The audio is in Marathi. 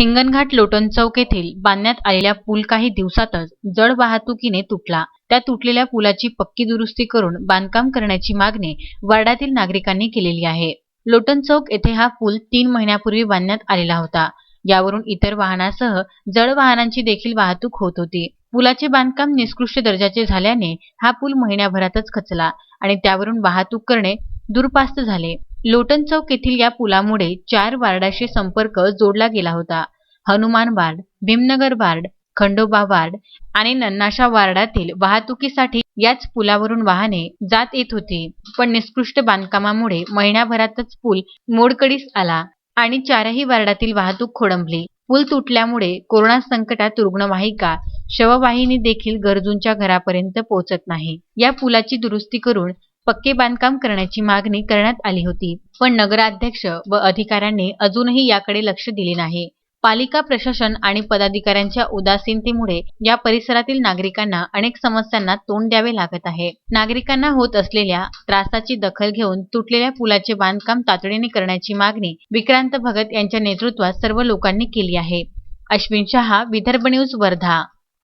हिंगणघाट लोटन चौक येथील बांधण्यात आलेला पूल काही दिवसातच जड वाहतुकीने तुटला. त्या तुटलेल्या पुलाची पक्की दुरुस्ती करून बांधकाम करण्याची मागणी वार्डातील नागरिकांनी केलेली आहे. लोटन चौक येथे हा पूल तीन महिन्यापूर्वी बांधण्यात आलेला होता. यावरून इतर वाहनासह जड वाहनांची देखील वाहतूक होत होती. पुलाचे बांधकाम निकृष्ट दर्जाचे झाल्याने हा पूल महिन्याभरातच खचला आणि त्यावरून वाहतूक करणे दुर्पास्त झाले. लोटन चौक येथील या पुलामुळे चार वार्डाशी संपर्क जोडला गेला होता. Hanuman ward Bhimnagar ward Khandoba ward आणि नन्नाशा वार्डातील वाहतुकीसाठी याच पुलावरून वाहने जात येत होती. पण निकृष्ट बांधकामामुळे महिन्याभरातच पूल मोडकडीस आला आणि चारही वार्डातील वाहतूक खोळंबली पूल तुटल्यामुळे कोरोना संकटात रुग्णवाहिका शववाहिनी देखील गरजूंच्या घरापर्यंत पोहोचत नाही. या पुलाची दुरुस्ती करून पक्के बांधकाम करण्याची मागणी करण्यात आली होती. पण नगराध्यक्ष व अधिकाऱ्यांनी अजूनही याकडे लक्ष दिले नाही. पालिका प्रशासन आणि पदाधिकाऱ्यांच्या उदासीनतेमुळे या परिसरातील नागरिकांना अनेक समस्यांना तोंड द्यावे लागत आहे. नागरिकांना होत असलेल्या त्रासाची दखल घेऊन तुटलेल्या पुलाचे बांधकाम तातडीने करण्याची मागणी विक्रांत भगत यांच्या नेतृत्वात सर्व लोकांनी केली आहे. अश्विन शहा विदर्भ न्यूज वर्धा.